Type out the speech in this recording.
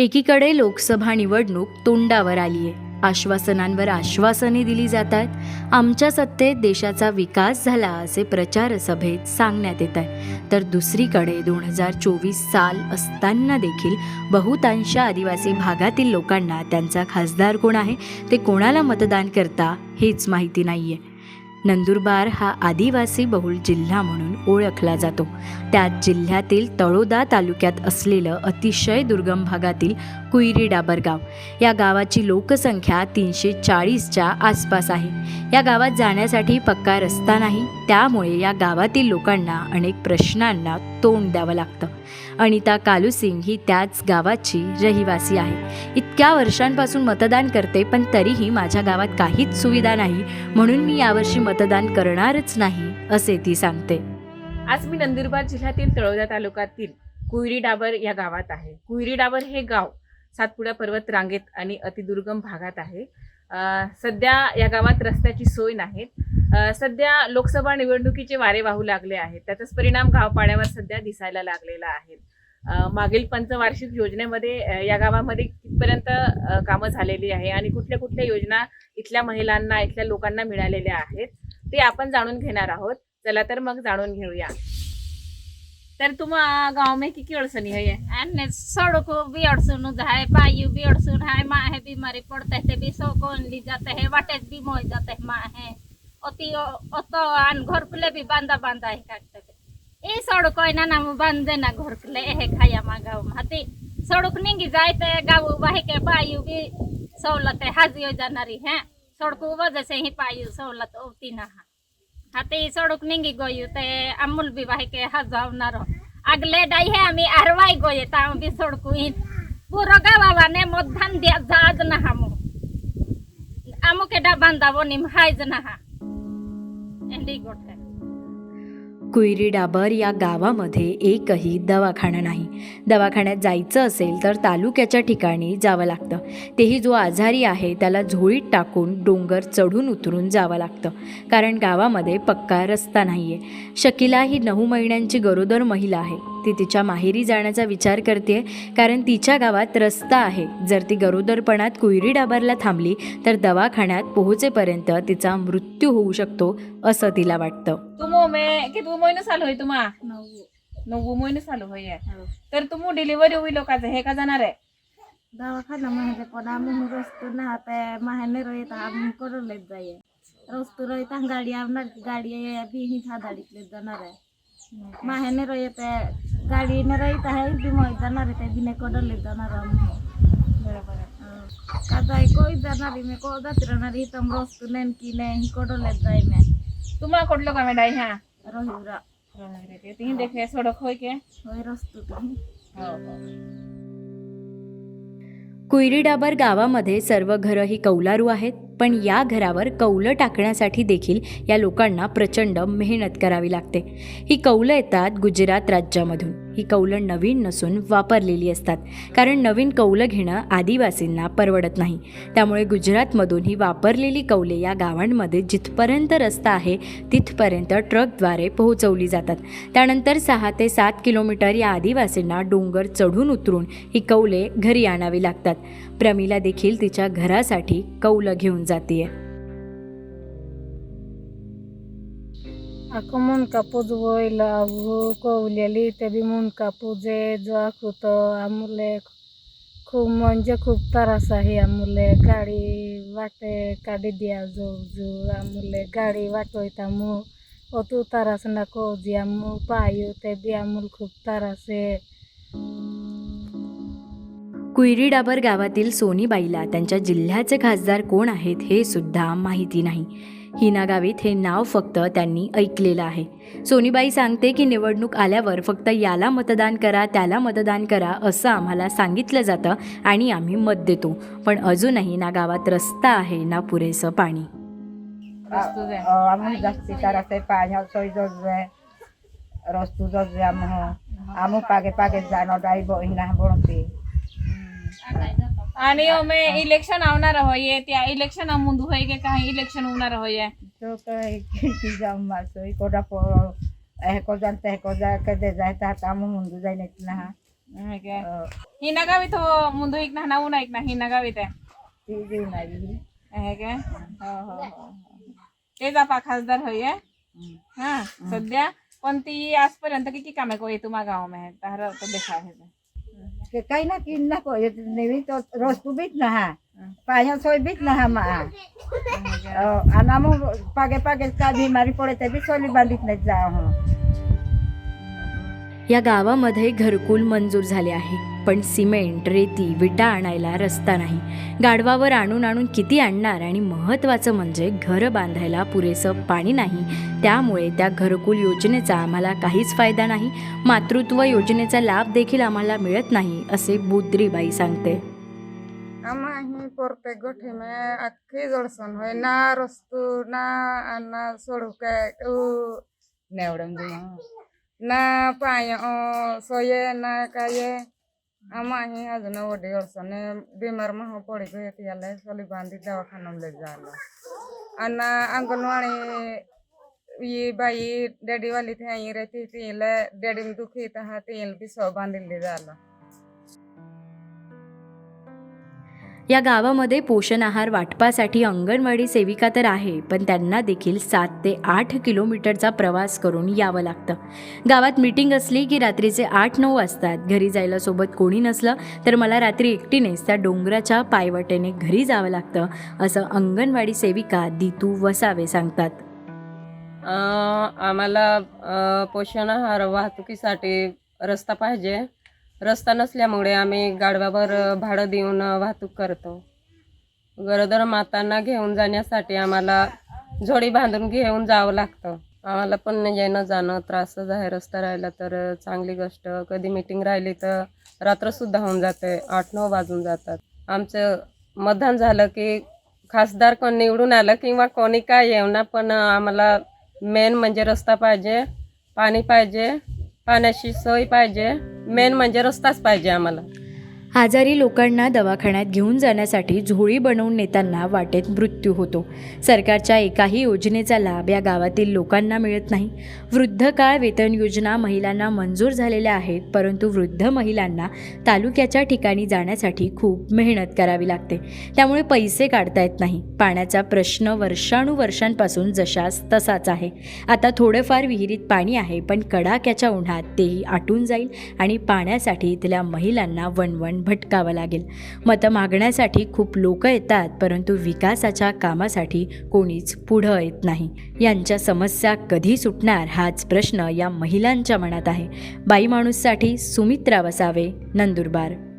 एकीकडे लोकसभा निवडणूक तोंडावर आली आहे. आश्वासनांवर आश्वासने दिली जात आहेत आमच्या सत्तेत देशाचा विकास झाला असे प्रचार सभेत सांगण्यात येत आहे. तर दुसरीकडे दोन हजार चोवीस साल असताना देखील बहुतांश आदिवासी भागातील लोकांना त्यांचा खासदार कोण आहे? ते कोणाला मतदान करता? हेच माहिती नाही आहे नंदुरबार हा आदिवासी बहुल जिल्हा म्हणून ओळखला जातो. त्यात जिल्ह्यातील तळोदा तालुक्यात असलेलं अतिशय दुर्गम भागातील कुईरी डाबर गाव. या गावाची लोकसंख्या तीनशे चाळीसच्या आसपास आहे. या गावात जाण्यासाठी पक्का रस्ता नाही. त्यामुळे या गावातील लोकांना अनेक प्रश्नांना तोंड द्यावं लागतं. अनिता कालुसिंग ही त्याच गावाची रहिवासी आहे. इतक्या वर्षांपासून मतदान करते पण तरीही माझ्या गावात काहीच सुविधा नाही म्हणून मी यावर्षी मतदान करणारच नाही असे ती सांगते. आज मी नंदुरबार जिल्ह्यातील तळोदा तालुक्यातील कुयरी डाबर या गावात आहे. कुयरी डाबर हे गाव सातपुडा पर्वत रांगेत आणि अतिदुर्गम भागात आहे. सध्या या गावात रस्त्याची सोय नाही सध्या लोकसभा निवडणुकीचे वारे वाहू लागले आहेत. त्याचाच परिणाम गावपाड्यावर सध्या दिसायला लागलेला आहे. मागील पंचवार्षिक योजनेमध्ये या गावामध्ये कितपर्यंत कामं झालेली आहे आणि कुठल्या कुठल्या योजना इथल्या महिलांना इथल्या लोकांना मिळालेल्या आहेत ते आपण जाणून घेणार आहोत. चला तर मग जाणून घेऊया. तर तुम गाँव में की की अड़चनी है ये अन्य सड़क भी अड़सुन है पायु भी अडचण है माँ है बीमारी पड़ते थे भी सौ कौन ली जाते हैं वाटे भी मोह जाते हैं माँ है अति अतो आन घर के लिए भी बांधा बांधा है काटते थे ये सड़क है ना नाम बांधे ना घर के लिए है खाया माँ गाँव में हती सड़क नहीं जाए तो गाँव वही के पायु भी सहूलत है हाजी हो जानारी है सड़क वजह से ही पायु सहूलत होती ना है हाते सडक निघी गयो ते अमूल बी के हजावणार आगले डाई हे आम्ही आरवाई गये ता बी सडकू इन पुरो गावाने मतदान द्या जाज ना हामू आमुके डा बांधावो निम हायज ना हा एंडी कुईरी डाबर या गावामध्ये एकही दवाखाना नाही. दवाखान्यात जायचं असेल तर तालुक्याच्या ठिकाणी जावं लागतं. तेही जो आजारी आहे त्याला झोळीत टाकून डोंगर चढून उतरून जावं लागतं. कारण गावामध्ये पक्का रस्ता नाही आहे शकिला ही नऊ महिन्यांची गरोदर महिला आहे. ती तिच्या माहेरी जाण्याचा विचार करते कारण तिच्या गावात रस्ता आहे. जर ती गरोदरपणात कुईरी डाबरला थांबली तर दवाखान्यात पोहोचेपर्यंत तिचा मृत्यू होऊ शकतो असं तिला वाटतं. तुमो में कितवो महिनो चालू आहे तुम्हा नववो महिनो चालू आहे तर तुम डिलिव्हरी होईल लोकांचं हे का जाणार आहे? दवाखाना म्हणजे पण आम्ही रस्तो ना आता माहेने रोहित आम्ही कडलेच जाय रस्तो रोहित गाडी आमणार गाडी बी ही धाडीतले जाणार आहे. माहेने रोहित गाडीने रोहित आहे बी मग जाणार आहे ते बिने कडले जाणार आम्ही. बरोबर. आहे. का जाय कोई जाणार मी को जात राहणार इथं रस्तो नाही की नाही ही कडलेच जाय मी. तुम्हाला कुठलं काम आहे ह्या रोहिरा तीन देखे सडक होय के? होय रस्तो तुम्ही हो हो. कुईरी डाबर गावामध्ये सर्व घरं ही कौलारू आहेत. पण या घरावर कौलं टाकण्यासाठी देखील या लोकांना प्रचंड मेहनत करावी लागते. ही कौलं येतात गुजरात राज्यामधून. ही कौलं नवीन नसून वापरलेली असतात. कारण नवीन कौलं घेणं आदिवासींना परवडत नाही. त्यामुळे गुजरातमधून ही वापरलेली कौले या गावांमध्ये जिथपर्यंत रस्ता आहे तिथपर्यंत ट्रकद्वारे पोहोचवली जातात. त्यानंतर सहा ते सात किलोमीटर या आदिवासींना डोंगर चढून उतरून ही कौले घरी आणावी लागतात. प्रमिला देखील तिच्या घरासाठी कौलं घेऊन जाते Ako mun kapuz voy la avu kowleli te bi mun kapuze जो आखुतो आमुले खूप म्हणजे खूप त्रास आहे आमुले गाडी वाटे काढी दिया जो जो आमुले गाडी वाटोयता मु অতু তারাস না কো যে আমু পায়ু তে বি আমুল খুব তারাসে कुईरी डाबर गावातील सोनीबाईला त्यांच्या जिल्ह्याचे खासदार कोण आहेत हे सुद्धा माहिती नाही. हिना गावीत हे नाव फक्त त्यांनी ऐकलेलं आहे. सोनीबाई सांगते की निवडणूक आल्यावर फक्त याला मतदान करा त्याला मतदान करा असं आम्हाला सांगितलं जातं आणि आम्ही मत देतो. पण अजूनही ना गावात रस्ता आहे ना पुरेसं पाणी. रस्तो आम पागे पागे जाणं डायबो हिना बोलते आणि અમે ઇલેક્શન આવનાર હોઈએ ત્યાં ઇલેક્શન મુંદુ હોય કે કાંઈ ઇલેક્શન આવનાર હોઈએ તો કઈ ખીચી જામ મારતો ઈ કોડા પો એ કોજાન તે કોજા કે દે જાય તા કામ મુંદુ જાય ને ના आहे काय अं, ही नगावी तो मुंदू एक ना नाऊ ऐक ना ही नगावीत आहे ती बी नाही आहे काय हो हो हो हो. तेच आपा खासदार होय हं. हा सध्या पण ती आजपर्यंत किती कामे को तुम्हा गाव में तार तो देखा है के काही ना किन ना को नेवी तो रस्तू बीत ना हा पाया सोय बीत ना हा मा आम पागे पागे का बिमारी पडे ते बी सोली बांधित नाही जा हो या गावामध्ये घरकुल मंजूर झाले आहे. पण सिमेंट रेती विटा आणायला रस्ता नाही. गाढवावर आणून आणून किती आणणार आणि महत्त्वाचं म्हणजे घरं बांधायला पुरेसं पाणी नाही. त्यामुळे त्या घरकुल योजनेचा आम्हाला काहीच फायदा नाही. मातृत्व योजनेचा लाभ देखील आम्हाला मिळत नाही असे बुद्रीबाई सांगते. आम्ही ही प्रत्येक गोठी अख्खी जडसण होय. ना रस्तू ना ना सोडू काय? नेवडम ना पाय सोये ना काय? आम्हा ही अजून ओढी अडचण बिमार मह पडी गए त्याला सोली बांधी दवाखान्याला झालं आणि अंगणवाडी ये बाई डॅडी वाली थे आई रहती तिला डॅडी में दुखी तहा तिला बी सो बांधिले झालं या गावामध्ये पोषण आहार वाटपासाठी अंगणवाडी सेविका तर आहे पण त्यांना देखील सात ते आठ किलोमीटरचा प्रवास करून यावं लागतं. गावात मीटिंग असली की रात्रीचे आठ नऊ वाजतात. घरी जायला सोबत कोणी नसलं तर मला रात्री एकटीनेच त्या डोंगराच्या पायवाटेने घरी जावं लागतं असं अंगणवाडी सेविका दितू वसावे सांगतात. आम्हाला पोषण आहार वाहतुकीसाठी रस्ता पाहिजे. रस्ता नसल्यामुळे आम्ही गाडवावर भाडं देऊन वाहतूक करतो. गरोदर मातांना घेऊन जाण्यासाठी आम्हाला झोडी बांधून घेऊन जावं लागतं. आम्हाला पण येणं जाणं त्रासच आहे. रस्ता राहिला तर चांगली गोष्ट. कधी मीटिंग राहिली तर रात्रसुद्धा होऊन जाते. आठ नऊ वाजून जातात. आमचं मतदान झालं की खासदार कोण निवडून आलं किंवा कोणी काय येऊ ना पण आम्हाला मेन म्हणजे रस्ता पाहिजे पाणी पाहिजे पाण्याची सोय पाहिजे. मेन म्हणजे रस्ताच पाहिजे आम्हाला. आजारी लोकांना दवाखान्यात घेऊन जाण्यासाठी झोळी बनवून नेताना वाटेत मृत्यू होतो. सरकारच्या एकाही योजनेचा लाभ या गावातील लोकांना मिळत नाही. वृद्ध काळ वेतन योजना महिलांना मंजूर झालेल्या आहेत परंतु वृद्ध महिलांना तालुक्याच्या ठिकाणी जाण्यासाठी खूप मेहनत करावी लागते. त्यामुळे पैसे काढता येत नाही. पाण्याचा प्रश्न वर्षानुवर्षांपासून जशास तसाच आहे. आता थोडंफार विहिरीत पाणी आहे पण कडाक्याच्या उन्हात तेही आटून जाईल आणि पाण्यासाठी इथल्या महिलांना वणवण भटकावं लागेल. मतं मागण्यासाठी खूप लोक येतात परंतु विकासाच्या कामासाठी कोणीच पुढं येत नाही. यांच्या समस्या कधी सुटणार हाच प्रश्न या महिलांच्या मनात आहे. बाई माणूससाठी सुमित्रा वसावे नंदुरबार.